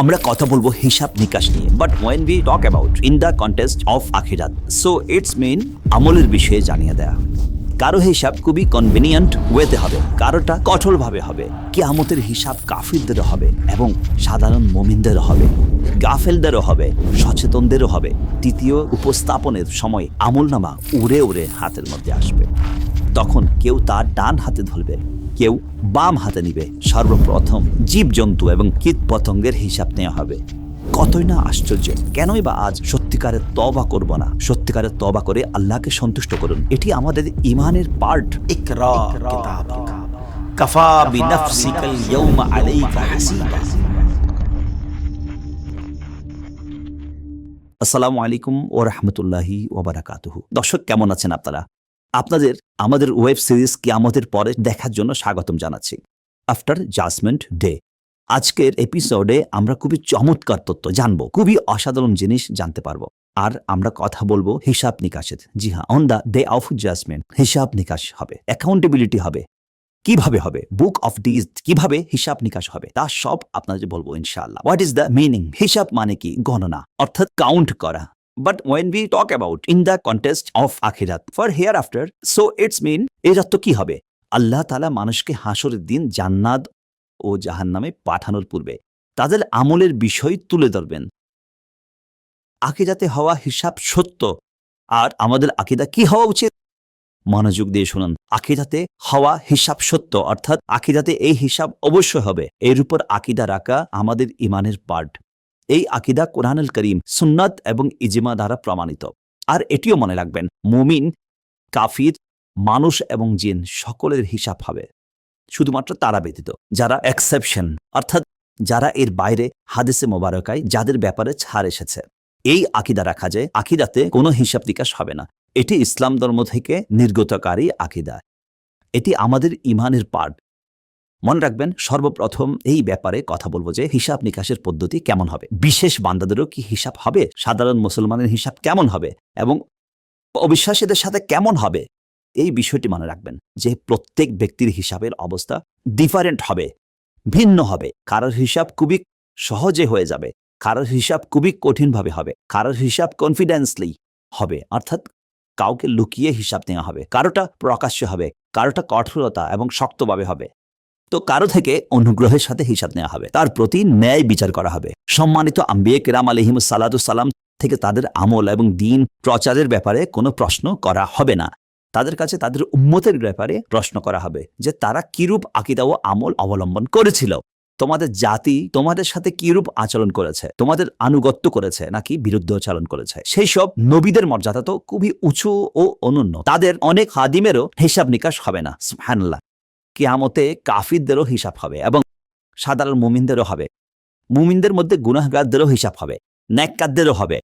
আমরা কথা বলব হিসাব নিকাশ নিয়ে but when we talk about in the contest of আখিরাত সো ইটস মেইন আমলের বিষয়ে জানিয়ে দেয়া। কারও হিসাব খুবই কনভিনিয়েন্ট ওয়েতে হবে, কারোটা কঠোরভাবে হবে, কিয়ামতের হিসাব কাফিরদেরও হবে এবং সাধারণ মমিনদেরও হবে, গাফেলদেরও হবে, সচেতনদেরও হবে। তৃতীয় উপস্থাপনের সময় আমলনামা উড়ে উড়ে হাতের মধ্যে আসবে। তখন কেউ তার ডান হাতে ধরবে, কেউ বাম হাতে নিবে। সর্বপ্রথম জীবজন্তু এবং কীট পতঙ্গের হিসাব নেওয়া হবে। কতই না আশ্চর্য, কেনই বা আজ সত্যিকারের তবা করব না? সত্যিকারের তবা করে আল্লাহকে সন্তুষ্ট করুন। এটি আমাদের ইমানের পার্ট। আসসালামু আলাইকুম ও রহমতুল্লাহি ওবারাকাতুহু দর্শক, কেমন আছেন আপনারা? আপনাদের, আমাদের ওয়েব সিরিজ কিয়ামতের পরে দেখার জন্য স্বাগতম জানাচ্ছি। After judgment day. আজকের এপিসোডে আমরা খুবই চমৎকার তথ্য জানব খুবই অসাধারণ জিনিস জানতে পারব। আর আমরা কথা বলব হিসাব নিকাশের। জি হ্যাঁ on the day of judgment হিসাব নিকাশ হবে অ্যাকাউন্টেবিলিটি হবে কীভাবে হবে বুক অফ ডিজ কীভাবে হিসাব নিকাশ হবে তা সব আপনাদের বলব ইনশাল্লাহ হোয়াট ইজ দ্য মিনিং হিসাব মানে কি? গণনা অর্থাৎ কাউন্ট করা। But But when we talk about in the context of akhirat for hereafter, so it's mean এর অর্থ কি হবে? আল্লাহ তালা মানুষকে হাসরের দিন জান্নাত ও জাহান্নামে পাঠানোর পূর্বে তাদের আমলের বিষয় তুলে ধরবেন। আকিদাতে হওয়া হিসাব সত্য, আর আমাদের আকিদা কি হওয়া উচিত? মনোযোগ দিয়ে শুনুন। আকিদাতে হওয়া হিসাব সত্য, অর্থাৎ আকিদাতে এই হিসাব অবশ্যই হবে। এর উপর আকিদা রাখা আমাদের ইমানের পার্ট। এই আকিদা কোরআনুল করিম, সুন্নাত এবং ইজিমা দ্বারা প্রমাণিত। আর এটিও মনে রাখবেন, মুমিন, কাফির, মানুষ এবং জিন সকলের হিসাব হবে। শুধুমাত্র তারা ব্যতীত, যারা এক্সেপশন অর্থাৎ যারা এর বাইরে হাদিসে মোবারকায় যাদের ব্যাপারে ছাড় এসেছে। এই আকিদা রাখা যায়, আকিদাতে কোনো হিসাব নিকাশ হবে না। এটি ইসলাম ধর্ম থেকে নির্গতকারী আকিদা। এটি আমাদের ইমানের পার্ট মনে রাখবেন, সর্বপ্রথম এই ব্যাপারে কথা বলব যে হিসাব নিকাশের পদ্ধতি কেমন হবে। বিশেষ বান্দাদেরও কি হিসাব হবে? সাধারণ মুসলমানের হিসাব কেমন হবে? এবং অবিশ্বাসীদের সাথে কেমন হবে? এই বিষয়টি মনে রাখবেন যে প্রত্যেক ব্যক্তির হিসাবের অবস্থা ডিফারেন্ট হবে, ভিন্ন হবে। কারোর হিসাব খুবই সহজে হয়ে যাবে, কারোর হিসাব খুবই কঠিনভাবে হবে, কারোর হিসাব কনফিডেন্সলি হবে, অর্থাৎ কাউকে লুকিয়ে হিসাব নেওয়া হবে, কারোটা প্রকাশ্য হবে, কারোটা কঠোরতা এবং শক্তভাবে হবে। তো কারও থেকে অনুগ্রহের সাথে হিসাব নেওয়া হবে, তার প্রতি ন্যায় বিচার করা হবে। সম্মানিত আম্বিয়ে কেরাম আলহিম সালাম থেকে তাদের আমল এবং দিন প্রচারের ব্যাপারে কোনো প্রশ্ন করা হবে না। তাদের কাছে তাদের উম্মতের ব্যাপারে প্রশ্ন করা হবে যে তারা কিরূপ আকিদা ও আমল অবলম্বন করেছিল? তোমাদের জাতি তোমাদের সাথে কিরূপ আচরণ করেছে? তোমাদের আনুগত্য করেছে নাকি বিরুদ্ধ আচরণ করেছে? সেই সব নবীদের মর্যাদা তো খুবই উঁচু ও অনন্য। তাদের অনেক হাদিমেরও হিসাব নিকাশ হবে না, সুবহানাল্লাহ। কিয়ামতে কাফিরদেরও হিসাব হবে এবং সাধারণ মুমিনদেরও হবে। মুমিনদের মধ্যে গুনাহগারদেরও হিসাব হবে, ন্যাক্কারদেরও হবে,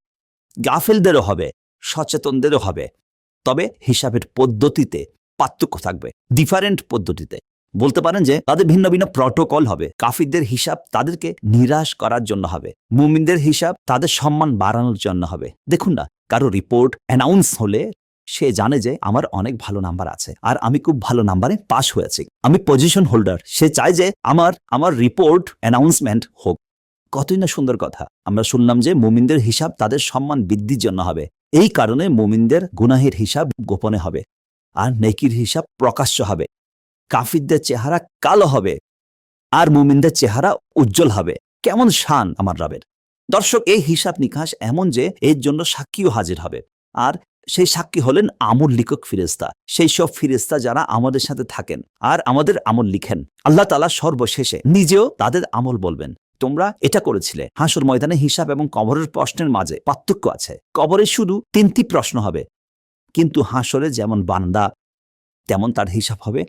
গাফিলদেরও হবে, সচেতনদেরও হবে। তবে হিসাবের পদ্ধতিতে পার্থক্য থাকবে ডিফারেন্ট পদ্ধতিতে। বলতে পারেন যে, তাদের ভিন্ন ভিন্ন প্রটোকল হবে। কাফিরদের হিসাব তাদেরকে নিরাশ করার জন্য হবে। মুমিনদের হিসাব তাদের সম্মান বাড়ানোর জন্য হবে। দেখুন না, কারও রিপোর্ট অ্যানাউন্স হলে সে জানে যে, আমার অনেক ভালো নাম্বার আছে আর আমি খুব ভালো নাম্বারে পাশ হয়েছি। আমি পজিশন হোল্ডার সে চায় যে, আমার আমার রিপোর্ট অ্যানাউন্সমেন্ট হোক। কতই না সুন্দর কথা। আমরা শুনলাম যে, মুমিনদের হিসাব তাদের সম্মান বৃদ্ধির জন্য হবে। এই কারণে মুমিনদের গুনাহের হিসাব গোপনে হবে আর নেকির হিসাব প্রকাশ্য হবে। কাফিরদের চেহারা কালো হবে আর মুমিনদের চেহারা উজ্জ্বল হবে। কেমন শান আমার রবের। দর্শক, এই হিসাব নিকাশ এমন যে এর জন্য সাক্ষীও হাজির হবে আর সেই সাক্ষী হলেন আমল লিখক ফিরেস্তা সেই সব ফিরেস্তা যারা আমাদের সাথে থাকেন আর আমাদের আমল লিখেন। আল্লাহ তালা সর্বশেষে নিজেও তাদের আমল বলবেন। তোমরা এটা করেছিলে। হাসুর ময়দানে হিসাব এবং কবরের প্রশ্নের মাঝে পার্থক্য আছে। কবরে শুধু তিনটি প্রশ্ন হবে। কিন্তু হাসরে যেমন বান্দা, তেমন তার হিসাব হবে।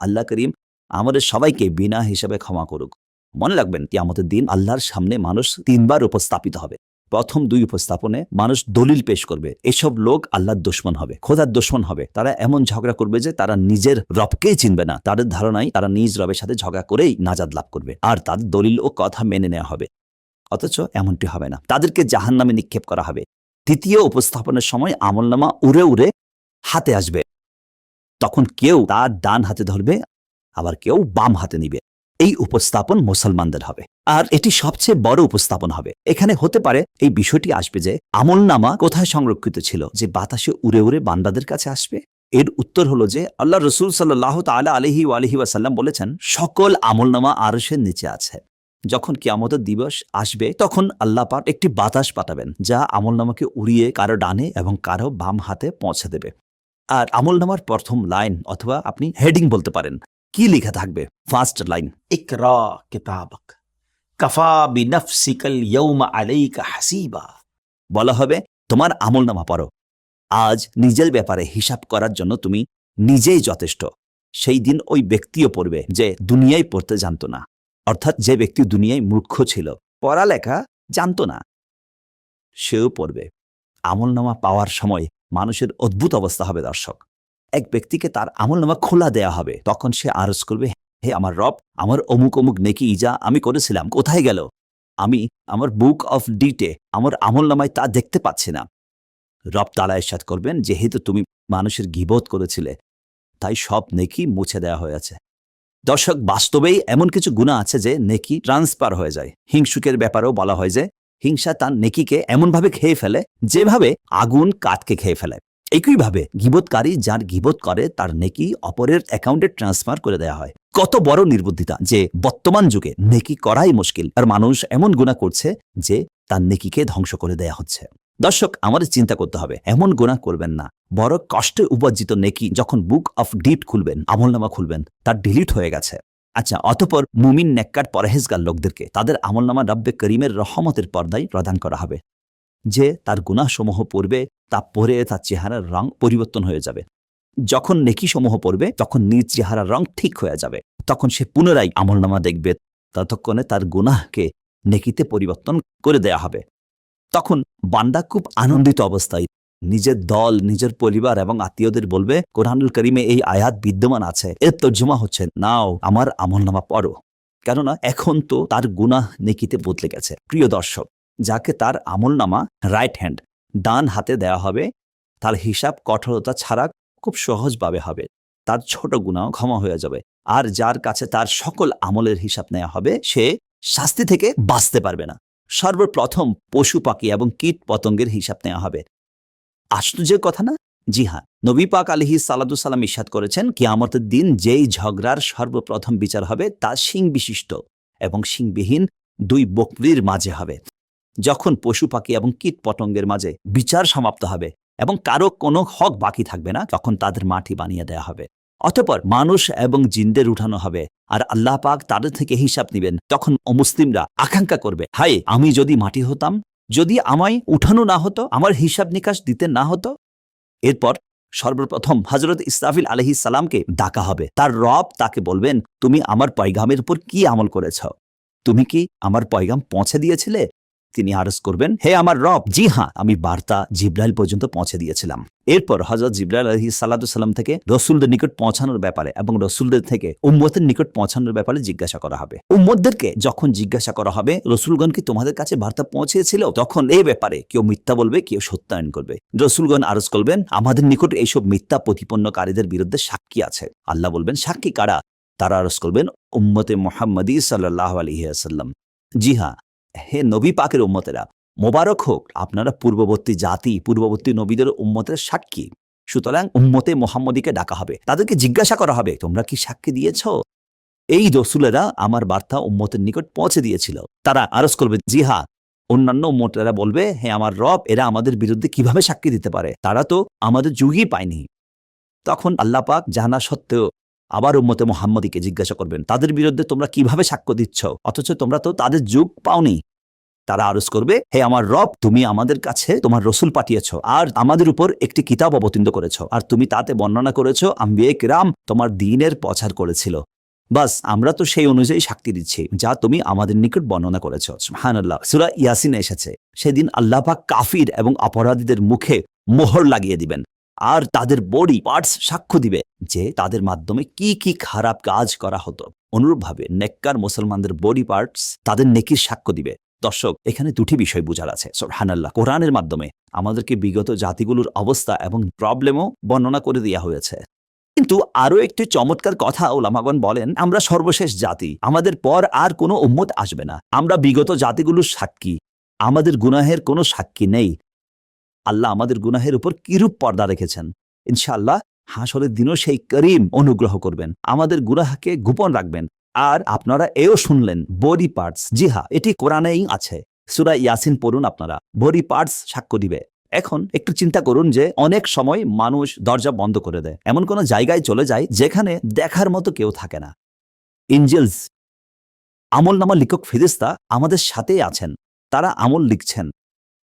আল্লাহ করিম আমাদের সবাইকে বিনা হিসাবে ক্ষমা করুক। মনে রাখবেন কি আমাদের দিন আল্লাহর সামনে মানুষ তিনবার উপস্থাপিত হবে। প্রথম দুই উপস্থাপনে মানুষ দলিল পেশ করবে, এসব লোক আল্লাহর দুশ্মন হবে, খোদার দুশ্মন হবে। তারা এমন ঝগড়া করবে যে তারা নিজের রবকেই চিনবে না, তাদের ধারণায় তারা নিজ রবের সাথে ঝগড়া করেই নাজাদ লাভ করবে, আর তাদের দলিল ও কথা মেনে নেওয়া হবে। অথচ এমনটি হবে না। তাদেরকে জাহান নামে নিক্ষেপ করা হবে। তৃতীয় উপস্থাপনের সময় আমলনামা উড়ে উড়ে হাতে আসবে। তখন কেউ তার ডান হাতে ধরবে, আবার কেউ বাম হাতে নিবে। এই উপস্থাপন মুসলমানদের হবে। আর এটি সবচেয়ে বড় উপস্থাপন হবে। এখানে হতে পারে এই বিষয়টি আসবে যে আমল নামা কোথায় সংরক্ষিত ছিল? যে বাতাসে উড়ে উড়ে বান্দাদের কাছে আসবে? এর উত্তর হলো যে আল্লাহ রসুল সাল্লাহ তালা আলহি আলহি ওয়াসাল্লাম বলেছেন, সকল আমলনামা আরশের নিচে আছে। যখন কিয়ামতের দিবস আসবে, তখন আল্লাহ পাক একটি বাতাস পাঠাবেন, যা আমলনামাকে উড়িয়ে কারও ডানে এবং কারও বাম হাতে পৌঁছে দেবে। আর আমলনামার প্রথম লাইন অথবা আপনি হেডিং বলতে পারেন কি লেখা থাকবে? ফার্স্ট লাইন ইকরা কিতাবক। আলাইকা হাসিবা। বলা হবে তোমার আমল নামা পড়ো। আজ নিজের ব্যাপারে হিসাব করার জন্য তুমি নিজেই যথেষ্ট। সেই দিন ওই ব্যক্তিও পড়বে যে দুনিয়ায় পড়তে জানত না। অর্থাৎ যে ব্যক্তি দুনিয়ায় মূর্খ ছিল পড়ালেখা জানত না। সেও পড়বে। আমলনামা পাওয়ার সময় মানুষের অদ্ভুত অবস্থা হবে দর্শক। এক ব্যক্তিকে তার আমলনামা খোলা দেয়া হবে। তখন সে আরজ করবে, হে আমার রব, আমার অমুক অমুক নেকি ইজা আমি করেছিলাম, কোথায় গেল? আমি আমার বুক অফ ডিটে, আমার আমল নামায় তা দেখতে পাচ্ছি না। রব তালা এরশাদ করবেন যেহেতু তুমি মানুষের গিবোধ করেছিলে, তাই সব নেকি মুছে দেওয়া হয়েছে দর্শক, বাস্তবেই এমন কিছু গুণা আছে যে, নেকি ট্রান্সফার হয়ে যায়। হিংসুকের ব্যাপারেও বলা হয় যে, হিংসা তার নেকিকে এমনভাবে খেয়ে ফেলে, যেভাবে আগুন কাঠকে খেয়ে ফেলে। একইভাবে গিবোধকারী যার গিবোধ করে, তার নেকি অপরের অ্যাকাউন্টে ট্রান্সফার করে দেওয়া হয়। কত বড় নির্বুদ্ধিতা যে বর্তমান যুগে নেকি করাই মুশকিল। আর মানুষ এমন গুণা করছে যে তার নেকিকে ধ্বংস করে দেয়া হচ্ছে। দর্শক, আমাদের চিন্তা করতে হবে, এমন গুণা করবেন না। বড় কষ্টে উপার্জিত নেকি যখন বুক অফ ডিট খুলবেন, আমলনামা খুলবেন, তার ডিলিট হয়ে গেছে। আচ্ছা অতপর মুমিন, নেককার, পরহেজগার লোকদেরকে তাদের আমলনামা রব্বে করিমের রহমতের পর্দায় প্রদান করা হবে। যে তার গুণাসমূহ পড়বে তা পরে তার চেহারার রং পরিবর্তন হয়ে যাবে। যখন নেকি সমূহ পড়বে, তখন নিজ চেহারার রং ঠিক হয়ে যাবে। তখন সে পুনরায় আমলনামা দেখবে। ততক্ষণে তার গুনাহকে নেকিতে পরিবর্তন করে দেয়া হবে। তখন বান্দা খুব আনন্দিত অবস্থায় নিজের দল, নিজের পরিবার এবং আত্মীয়দের বলবে, কোরআনুল করিমে এই আয়াত বিদ্যমান আছে। এর তর্জমা হচ্ছে, নাও, আমার আমলনামা পড়ো। কেননা এখন তো তার গুনাহ নেকিতে বদলে গেছে। প্রিয় দর্শক, যাকে তার আমলনামা রাইট হ্যান্ড ডান হাতে দেওয়া হবে, তার হিসাব কঠোরতা ছাড়া খুব সহজভাবে হবে। তার ছোট গুণাও ক্ষমা হয়ে যাবে। আর যার কাছে তার সকল আমলের হিসাব নেওয়া হবে, সে শাস্তি থেকে বাঁচতে পারবে না। সর্বপ্রথম পশু পাখি এবং কীট পতঙ্গের হিসাব নেওয়া হবে। আশ্চর্যের কথা না? জি হ্যাঁ নবী পাক আলহি সালাদুসাল্লাম ইস্বাদ করেছেন, কিয়ামতের দিন যেই ঝগড়ার সর্বপ্রথম বিচার হবে, তা শিং বিশিষ্ট এবং শিংবিহীন দুই বকরির মাঝে হবে। যখন পশু পাখি এবং কীট পতঙ্গের মাঝে বিচার সমাপ্ত হবে এবং কারও কোনো হক বাকি থাকবে না, তখন তাদের মাটি বানিয়ে দেয়া হবে। অতপর মানুষ এবং জিনদের উঠানো হবে আর আল্লাহ পাক তাদের থেকে হিসাব নেবেন। তখন অমুসলিমরা আকাঙ্ক্ষা করবে হাই আমি যদি মাটি হতাম, যদি আমায় উঠানো না হতো, আমার হিসাব নিকাশ দিতে না হতো? এরপর সর্বপ্রথম হজরত ইসরাফিল আলহি সালামকে ডাকা হবে। তার রব তাকে বলবেন, তুমি আমার পয়গামের উপর কি আমল করেছ? তুমি কি আমার পয়গাম পৌঁছে দিয়েছিলে? তিনি আরজ করবেন, হে আমার রব, জি হ্যাঁ আমি বার্তা জিব্রাইল পর্যন্ত পৌঁছে দিয়েছিলাম। এরপর হজরত জিব্রাইল আলহি সাল্লাম থেকে রসুলদের নিকট পৌঁছানোর ব্যাপারে এবং রসুলদের থেকে উম্মতের নিকট পৌঁছানোর ব্যাপারে জিজ্ঞাসা করা হবে। উম্মতদেরকে যখন জিজ্ঞাসা করা হবে, রসুলগণ কি তোমাদের কাছে বার্তা পৌঁছেছিল? তখন এই ব্যাপারে কেউ মিথ্যা বলবে, কেউ সত্যায়ন করবে। রসুলগণ আরজ করবেন, আমাদের নিকট এইসব মিথ্যা প্রতিপন্নকারীদের বিরুদ্ধে সাক্ষী আছে। আল্লাহ বলবেন, সাক্ষী কারা? তারা আরজ করবেন, উম্মতে মোহাম্মদী সাল্লাহ আলহিহাসাল্লাম জি হ্যাঁ হে নবী পাকের উম্মতেরা, মোবারক হোক আপনারা পূর্ববর্তী জাতি, পূর্ববর্তী নবীদের উম্মতের সাক্ষী। সুতরাং উম্মতে মোহাম্মদীকে ডাকা হবে। তাদেরকে জিজ্ঞাসা করা হবে, তোমরা কি সাক্ষী দিয়েছ? এই রসুলেরা আমার বার্তা উম্মতের নিকট পৌঁছে দিয়েছিল। তারা আরজ করবে, জি হ্যাঁ। অন্যান্য উম্মতেরা বলবে, হে আমার রব, এরা আমাদের বিরুদ্ধে কীভাবে সাক্ষী দিতে পারে? তারা তো আমাদের যুগই পায়নি। তখন আল্লাহ পাক জানা সত্ত্বেও আবার উম্মতে মোহাম্মদীকে জিজ্ঞাসা করবেন, তাদের বিরুদ্ধে তোমরা কীভাবে সাক্ষ্য দিচ্ছ? অথচ তোমরা তো তাদের যুগ পাওনি। তারা আরজ করবে, হে আমার রব, তুমি আমাদের কাছে তোমার রসুল পাঠিয়েছ আর আমাদের উপর একটি কিতাব অবতীর্ণ করেছ আর তুমি তাতে বর্ণনা করেছ, আম্বিয়ে কিরাম তোমার দিনের প্রচার করেছিল। বাস, আমরা তো সেই অনুযায়ী সাক্ষী দিচ্ছি, যা তুমি আমাদের নিকট বর্ণনা করেছ। হানাল্লাহ সুরা ইয়াসিন এসেছে। সেদিন আল্লাহ পাক কাফির এবং অপরাধীদের মুখে মোহর লাগিয়ে দিবেন। আর তাদের বডি পার্টস সাক্ষ্য দিবে যে তাদের মাধ্যমে কি কি খারাপ কাজ করা হতো। অনুরূপভাবে নেককার মুসলমানদের বডি পার্টস তাদের নেকির সাক্ষ্য দিবে। দর্শক, এখানে দুটি বিষয় বোঝার আছে। হানাল্লাহ কোরআনের মাধ্যমে আমাদেরকে বিগত জাতিগুলোর অবস্থা এবং প্রবলেমও বর্ণনা করে দেওয়া হয়েছে। কিন্তু আরও একটি চমৎকার কথা ওলামাগন বলেন, আমরা সর্বশেষ জাতি, আমাদের পর আর কোনো উম্মত আসবে না। আমরা বিগত জাতিগুলোর সাক্ষী, আমাদের গুনাহের কোনো সাক্ষী নেই। আল্লাহ আমাদের গুনাহের উপর কিরূপ পর্দা রেখেছেন? ইনশাআল্লাহ হাসরের দিনও সেই করিম অনুগ্রহ করবেন। আমাদের গুনাহকে গোপন রাখবেন। আর আপনারা এও শুনলেন, বডি পার্টস জি হ্যাঁ এটি কোরআনেই আছে। সুরা ইয়াসিন পড়ুন আপনারা, বডি পার্টস সাক্ষ্য দিবে। এখন একটু চিন্তা করুন যে অনেক সময় মানুষ দরজা বন্ধ করে দেয়। এমন কোনো জায়গায় চলে যায় যেখানে দেখার মতো কেউ থাকে না। ইঞ্জেলস আমল নামা লিখক ফেরিস্তা আমাদের সাথেই আছেন। তারা আমল লিখছেন।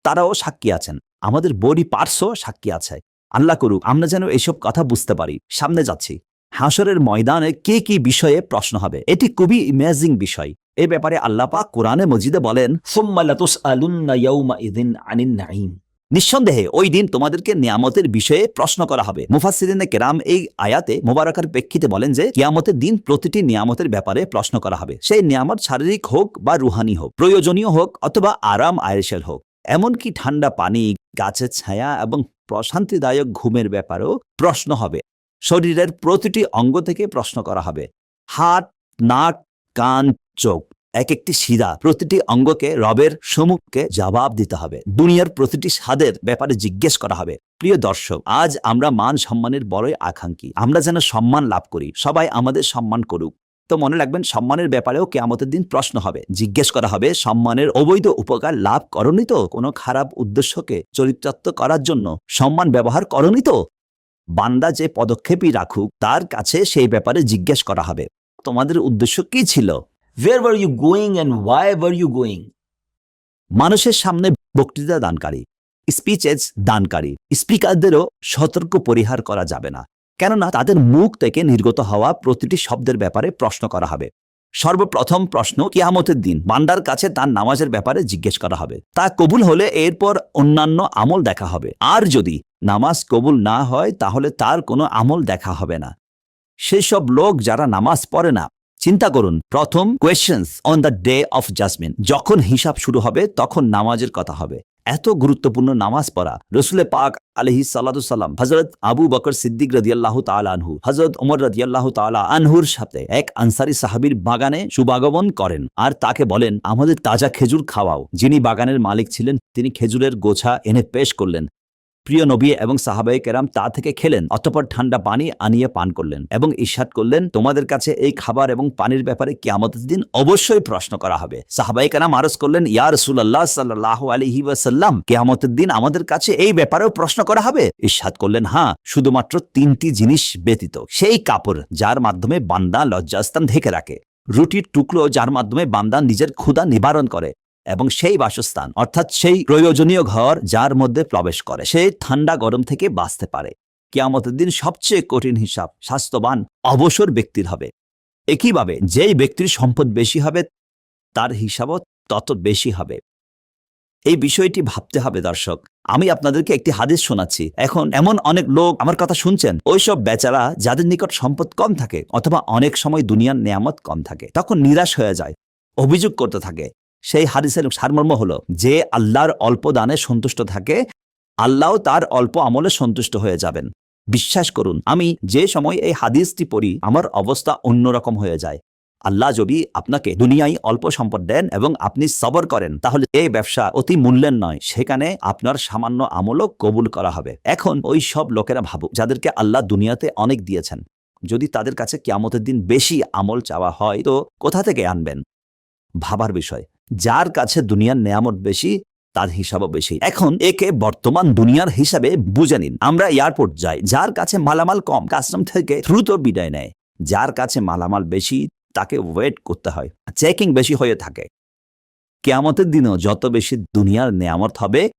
তারাও সাক্ষী আছেন। আমাদের বডি পার্সও সাক্ষী আছে। আল্লাহ করুক, আমরা যেন এসব কথা বুঝতে পারি। সামনে যাচ্ছি। হাসরের ময়দানে কে কি বিষয়ে প্রশ্ন হবে? এটি খুবই ইমেজিং বিষয়। এ ব্যাপারে আল্লাপা কোরআনে মজিদে বলেন নিঃসন্দেহে ওই দিন তোমাদেরকে নিয়ামতের বিষয়ে প্রশ্ন করা হবে। মুফাসিদিনে কেরাম এই আয়াতে মোবারকার প্রেক্ষিতে বলেন যে, কিয়ামতের দিন প্রতিটি নিয়ামতের ব্যাপারে প্রশ্ন করা হবে। সেই নিয়ামত শারীরিক হোক বা রুহানি হোক, প্রয়োজনীয় হোক অথবা আরাম আয়েসের হোক। এমনকি ঠান্ডা পানি, গাছের ছায়া এবং প্রশান্তিদায়ক ঘুমের ব্যাপারেও প্রশ্ন হবে। শরীরের প্রতিটি অঙ্গ থেকে প্রশ্ন করা হবে। হাত, নাক, কান, চোখ এক একটি শিরা প্রতিটি অঙ্গকে রবের সমুখকে জবাব দিতে হবে। দুনিয়ার প্রতিটি স্বাদের ব্যাপারে জিজ্ঞেস করা হবে। প্রিয় দর্শক, আজ আমরা মান সম্মানের বড়ই আকাঙ্ক্ষী। আমরা যেন সম্মান লাভ করি। সবাই আমাদের সম্মান করুক। তো মনে রাখবেন, সম্মানের ব্যাপারেও কেয়ামতের দিন প্রশ্ন হবে। জিজ্ঞেস করা হবে, সম্মানের অবৈধ উপকার লাভ করনি তো? কোনো খারাপ উদ্দেশ্যকে চরিতার্থ করার জন্য সম্মান ব্যবহার করনি তো? বান্দা যে পদক্ষেপই রাখুক, তার কাছে সেই ব্যাপারে জিজ্ঞেস করা হবে। তোমাদের উদ্দেশ্য কি ছিল? Where were you going and why were you going? মানুষের সামনে বক্তৃতা দানকারী স্পিচেজ দানকারী স্পিকারদেরও সতর্ক পরিহার করা যাবে না। কেননা তাদের মুখ থেকে নির্গত হওয়া প্রতিটি শব্দের ব্যাপারে প্রশ্ন করা হবে। সর্বপ্রথম প্রশ্ন, কিয়ামতের দিন। বান্দার কাছে তার নামাজের ব্যাপারে জিজ্ঞেস করা হবে। তা কবুল হলে এরপর অন্যান্য আমল দেখা হবে। আর যদি নামাজ কবুল না হয়, তাহলে তার কোনো আমল দেখা হবে না। সেসব লোক যারা নামাজ পড়ে না, চিন্তা করুন। প্রথম questions on the day of judgment যখন হিসাব শুরু হবে, তখন নামাজের কথা হবে। এত গুরুত্বপূর্ণ নামাজ পড়া রসুলে পাক আলহি সাল্লাম হজরত আবু বকর সিদ্দিক রদিয়াল্লাহ তাল আনহু হজরত ওমর রদিয়াল্লাহ তালা আনহুর সাথে এক আনসারি সাহাবির বাগানে সুবাগমন করেন আর তাকে বলেন, আমাদের তাজা খেজুর খাওয়াও। যিনি বাগানের মালিক ছিলেন, তিনি খেজুরের গোছা এনে পেশ করলেন। প্রিয় নবী এবং সাহাবাই কেরাম তা থেকে খেলেন। অতপর ঠান্ডা পানি আনিয়ে পান করলেন এবং ঈর্ষাদ করলেন, তোমাদের কাছে এই খাবার এবং পানির ব্যাপারে কিয়ামতের দিন অবশ্যই প্রশ্ন করা হবে। সাহাবাই কেরাম আরজ করলেন, ইয়া রসুল্লাহ সাল্লাহ আলহি ওয়াসাল্লাম, কিয়ামতের দিন আমাদের কাছে এই ব্যাপারেও প্রশ্ন করা হবে? ঈর্ষাদ করলেন হ্যাঁ শুধুমাত্র তিনটি জিনিস ব্যতীত। সেই কাপড় যার মাধ্যমে বান্দা লজ্জাস্থান ঢেকে রাখে, রুটির টুকরো যার মাধ্যমে বান্দা নিজের ক্ষুধা নিবারণ করে এবং সেই বাসস্থান, অর্থাৎ সেই প্রয়োজনীয় ঘর যার মধ্যে প্রবেশ করে সে ঠান্ডা গরম থেকে বাঁচতে পারে। কিয়ামতের দিন সবচেয়ে কঠিন হিসাব স্বাস্থ্যবান অবসর ব্যক্তির হবে। একইভাবে যেই ব্যক্তির সম্পদ বেশি হবে, তার হিসাবও তত বেশি হবে। এই বিষয়টি ভাবতে হবে দর্শক। আমি আপনাদেরকে একটি হাদিস শোনাচ্ছি। এখন এমন অনেক লোক আমার কথা শুনছেন, ওইসব বেচারা যাদের নিকট সম্পদ কম থাকে অথবা অনেক সময় দুনিয়ার নেয়ামত কম থাকে, তখন নিরাশ হয়ে যায়, অভিযোগ করতে থাকে। সেই হাদিসের সারমর্ম হলো, যে আল্লাহর অল্প দানে সন্তুষ্ট থাকে, আল্লাহও তার অল্প আমলে সন্তুষ্ট হয়ে যাবেন। বিশ্বাস করুন, আমি যে সময় এই হাদিসটি পড়ি, আমার অবস্থা অন্যরকম হয়ে যায়। আল্লাহ যদি আপনাকে দুনিয়ায় অল্প সম্পদ দেন এবং আপনি সবর করেন, তাহলে এই ব্যবসা অতি মূল্যের নয়, সেখানে আপনার সামান্য আমলও কবুল করা হবে। এখন ওই সব লোকেরা ভাবুক, যাদেরকে আল্লাহ দুনিয়াতে অনেক দিয়েছেন। যদি তাদের কাছে কিয়ামতের দিন বেশি আমল চাওয়া হয়, তো কোথা থেকে আনবেন? ভাবার বিষয়। যার কাছে দুনিয়ার নেয়ামত বেশি, তার হিসাবও বেশি। এখন একে বর্তমান দুনিয়ার হিসাবে বুঝে নিন। আমরা এয়ারপোর্ট যাই, যার কাছে মালামাল কম, কাস্টম থেকে দ্রুত বিদায় নেয়। যার কাছে মালামাল বেশি, তাকে ওয়েট করতে হয়, চেকিং বেশি হয়ে থাকে। কেয়ামতের দিনও যত বেশি দুনিয়ার নেয়ামত হবে,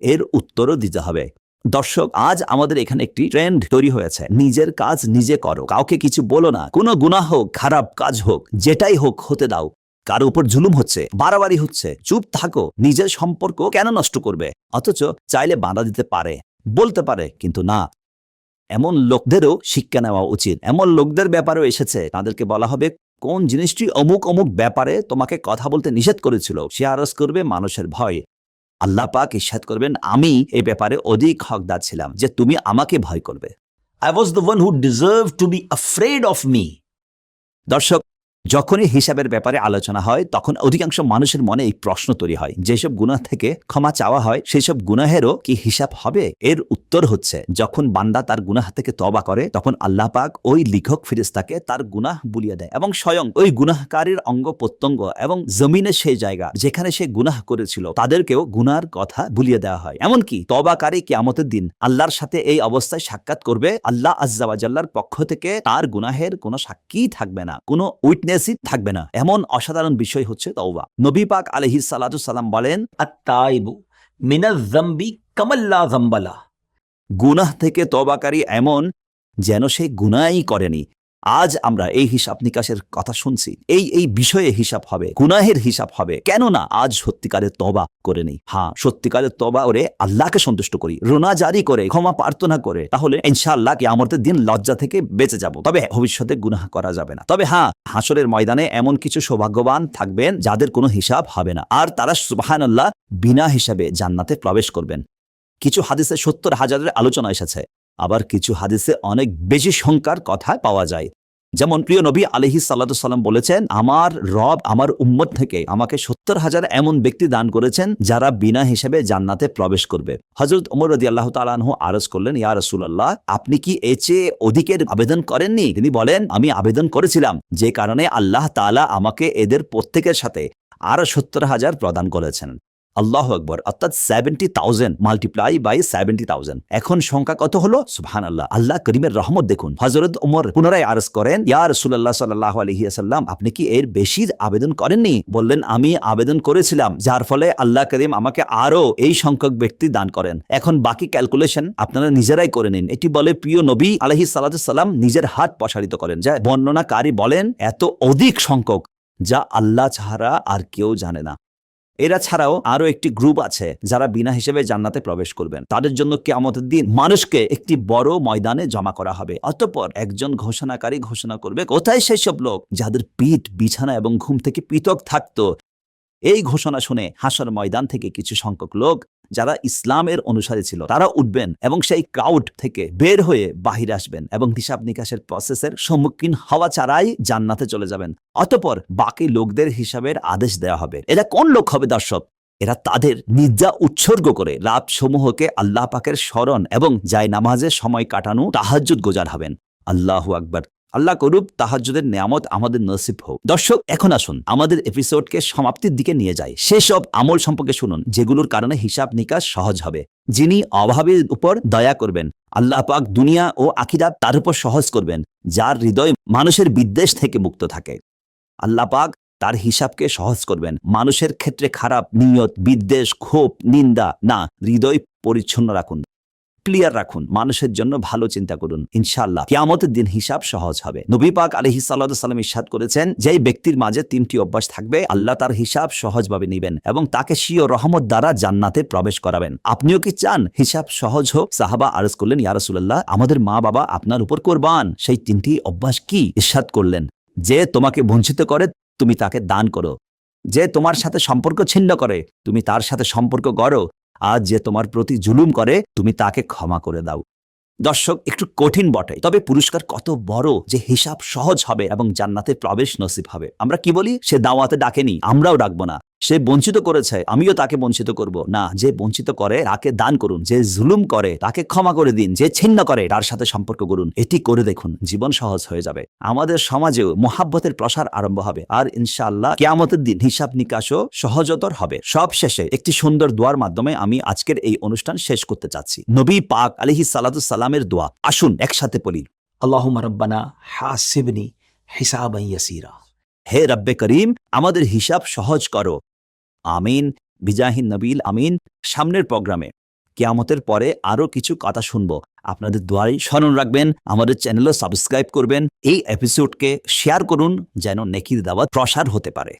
এর উত্তরও দিতে হবে। দর্শক, আজ আমাদের এখানে একটি ট্রেন্ড তৈরি হয়েছে। নিজের কাজ নিজে করো। কাউকে কিছু বলো না। কোনো গুনাহ হোক, খারাপ কাজ হোক, যেটাই হোক, হতে দাও। কারও উপর জুলুম হচ্ছে, বাড়াবাড়ি হচ্ছে, চুপ থাকো, নিজের সম্পর্ক কেন নষ্ট করবে? অথচ চাইলে বাঁধা দিতে পারে, বলতে পারে, কিন্তু না। এমন লোকদেরও শিক্ষা নেওয়া উচিত। এমন লোকদের ব্যাপারেও এসেছে, তাদেরকে বলা হবে, কোন জিনিসটি অমুক অমুক ব্যাপারে তোমাকে কথা বলতে নিষেধ করেছিল, সে আরজ করবে মানুষের ভয়। আল্লাহ পাক ইস্যাদ করবেন, আমি এই ব্যাপারে অধিক হকদার ছিলাম যে তুমি আমাকে ভয় করবে। I was the one who deserved to be afraid of me. দর্শক যখনই হিসাবের ব্যাপারে আলোচনা হয়, তখন অধিকাংশ মানুষের মনে এই প্রশ্ন তৈরি হয়, যেসব গুনাহ থেকে ক্ষমা চাওয়া হয় সেই সব গুনাহেরও কি হিসাব হবে? এর উত্তর হচ্ছে, যখন বান্দা তার গুনাহ থেকে তবা করে, তখন আল্লাহ পাক ওই লিখক ফিরিস্তাকে তার গুনাহ বুলিয়ে দেয় এবং স্বয়ং ওই গুনাহকারীর অঙ্গ প্রত্যঙ্গ এবং জমিনে সেই জায়গা যেখানে সে গুনাহ করেছিল, তাদেরকেও গুনার কথা বুলিয়ে দেওয়া হয়। এমনকি তবাকারী কিয়ামতের দিন আল্লাহর সাথে এই অবস্থায় সাক্ষাৎ করবে, আল্লাহ আজ্জাওয়াজাল্লার পক্ষ থেকে তার গুনাহের কোনো সাক্ষী থাকবে না, কোনো অ্যাসিড থাকবে না। এমন অসাধারণ বিষয় হচ্ছে তওবা। নবী পাক আলহি সালাম বলেন গুনাহ থেকে তবাকারী এমন যেন সে গুনাই করেনি। আজ আমরা এই হিসাব নিকাশের কথা শুনছি। এই এই বিষয়ে হিসাব হবে, গুনাহের হিসাব হবে। কেননা আজ সত্যিকারের তবা করে নেই। হ্যাঁ সত্যিকারের তবা ওরে আল্লাহকে সন্তুষ্ট করি, রোনা জারি করে, ক্ষমা প্রার্থনা করে, তাহলে ইনশাআল্লাহ কি আমাদের দিন লজ্জা থেকে বেঁচে যাব। তবে ভবিষ্যতে গুনাহ করা যাবে না। তবে হ্যাঁ হাসরের ময়দানে এমন কিছু সৌভাগ্যবান থাকবেন যাদের কোনো হিসাব হবে না। আর তারা সুবাহান আল্লাহ বিনা হিসাবে জান্নাতে প্রবেশ করবেন। কিছু হাদিসে সত্তর হাজারের আলোচনা এসেছে। আবার কিছু হাদিসে অনেক বেশি সংখ্যার কথা পাওয়া যায়। যেমন প্রিয় নবী আলহি সাল্লা সাল্লাম বলেছেন, আমার রব আমার উম্মত থেকে আমাকে সত্তর হাজার এমন ব্যক্তি দান করেছেন যারা বিনা হিসেবে জান্নাতে প্রবেশ করবে। হজরত উমর রদি আল্লাহ তালাহ আরজ করলেন, ইয়া রসুল্লাহ আপনি কি এ চেয়ে অধিকের আবেদন করেননি? তিনি বলেন, আমি আবেদন করেছিলাম, যে কারণে আল্লাহ তাআলা আমাকে এদের প্রত্যেকের সাথে আরও সত্তর হাজার প্রদান করেছেন। আল্লাহ আকবর, অর্থাৎ seventy thousand multiply by seventy thousand এখন সংখ্যা কত হলো? সুবহান আল্লাহ আল্লাহ করিমের রহমত দেখুন। হজরত উমর পুনরায় আরজ করেন, ইয়া রসুল্লাহ সাল্লাহ আলহিয়াসাল্লাম আপনি কি এর বেশি আবেদন করেননি? বললেন, আমি আবেদন করেছিলাম, যার ফলে আল্লাহ করিম আমাকে আরও এই সংখ্যক ব্যক্তি দান করেন। এখন বাকি ক্যালকুলেশন আপনারা নিজেরাই করে নিন। এটি বলে প্রিয় নবী আলহি সাল্লাম নিজের হাত প্রসারিত করেন। যা বর্ণনাকারী বলেন, এত অধিক সংখ্যক যা আল্লাহ ছাড়া আর কেউ জানে না। এরা ছাড়াও আরও একটি গ্রুপ আছে যারা বিনা হিসেবে জান্নাতে প্রবেশ করবেন। তাদের জন্য কেয়ামতের দিন মানুষকে একটি বড় ময়দানে জমা করা হবে। অতঃপর একজন ঘোষণাকারী ঘোষণা করবে, কোথায় সেই সব লোক যাদের পিঠ, বিছানা এবং ঘুম থেকে পৃথক থাকতো? এই ঘোষণা শুনে হাসার ময়দান থেকে কিছু সংখ্যক লোক যারা ইসলামের অনুসারী ছিল, তারা উঠবেন এবং সেই ক্রাউড থেকে বের হয়ে বাহিরে আসবেন এবং হিসাব নিকাশের প্রসেসের সম্মুখীন হওয়া ছাড়াই জান্নাতে চলে যাবেন। অতপর বাকি লোকদের হিসাবের আদেশ দেওয়া হবে। এরা কোন লোক হবে দর্শক? এরা তাদের নির্জা উৎসর্গ করে লাভ সমূহকে আল্লাহ পাকের স্মরণ এবং যায় নামাজের সময় কাটানো তাহাজ্জুদ গোজার হবেন। আল্লাহ আকবার। আল্লাহ করুপ তাহাজ্জুদের নিয়ামত আমাদের নসিব হোক। দর্শক, এখন আসুন আমাদের এপিসোডকে সমাপ্তির দিকে নিয়ে যাই। সেসব আমল সম্পর্কে শুনুন, যেগুলোর কারণে হিসাব নিকাশ সহজ হবে। যিনি অভাবের উপর দয়া করবেন, আল্লাহ পাক দুনিয়া ও আখিরাত তার উপর সহজ করবেন, যার হৃদয় মানুষের বিদ্বেষ থেকে মুক্ত থাকে। আল্লাহ পাক তার হিসাবকে সহজ করবেন। মানুষের ক্ষেত্রে খারাপ নিয়ত, বিদ্বেষ, ক্ষোভ, নিন্দা, না, হৃদয় পরিচ্ছন্ন রাখুন। ক্লিয়ার রাখুন, মানুষের জন্য ভালো চিন্তা করুন, ইনশাআল্লাহ। কিয়ামতের দিন হিসাব সহজ হবে। নবী পাক আলহি সাল্লাম ইসাদ করেছেন যেই ব্যক্তির মাঝে তিনটি অভ্যাস থাকবে, আল্লাহ তার হিসাব সহজভাবে নেবেন এবং তাকে সিও রহমত দ্বারা জান্নাতে প্রবেশ করাবেন। আপনিও কি চান হিসাব সহজ হোক? সাহাবা আরজ করলেন ইয়ারসুল্লাহ আমাদের মা বাবা আপনার উপর কোরবান। সেই তিনটি অভ্যাস কি? ইসাদ করলেন, যে তোমাকে বঞ্চিত করে, তুমি তাকে দান করো। যে তোমার সাথে সম্পর্ক ছিন্ন করে, তুমি তার সাথে সম্পর্ক করো আর যে তোমার প্রতি জুলুম করে, তুমি তাকে ক্ষমা করে দাও। দর্শক, একটু কঠিন বটে, তবে পুরস্কার কত বড় যে হিসাব সহজ হবে এবং জান্নাতে প্রবেশ নসিব হবে। আমরা কি বলি? সে দাওয়াতে ডাকেনি, আমরাও ডাকবো না। সে বঞ্চিত করেছে, আমিও তাকে বঞ্চিত করব। না, যে বঞ্চিত করে, তাকে দান করুন। যে জুলুম করে, তাকে ক্ষমা করে দিন। যে ছিন্ন করে, তার সাথে সম্পর্ক করুন এটি করে দেখুন, জীবন সহজ হয়ে যাবে। আমাদের সমাজেও মোহাব্বতের প্রসার আরম্ভ হবে। আর ইনশাআল্লাহ কেয়ামতের দিন হিসাব নিকাশও সহজতর হবে। সব শেষে একটি সুন্দর দোয়ার মাধ্যমে আমি আজকের এই অনুষ্ঠান শেষ করতে চাচ্ছি। নবী পাক আলহি সালামের দোয়া। আসুন, একসাথে পড়ি। আল্লাহ রব্বানা হাসিবনি হিসাব হে রব্বে করিম, আমাদের হিসাব সহজ করো। আমিন, বিজাহিন নবীল আমিন, সামনের প্রোগ্রামে। কেয়ামতের পরে আরও কিছু কথা শুনব। আপনাদের দোয়ারি স্মরণ রাখবেন, আমাদের চ্যানেলও সাবস্ক্রাইব করবেন, এই এপিসোডকে শেয়ার করুন, যেন নেকির দাওয়াত প্রসার হতে পারে।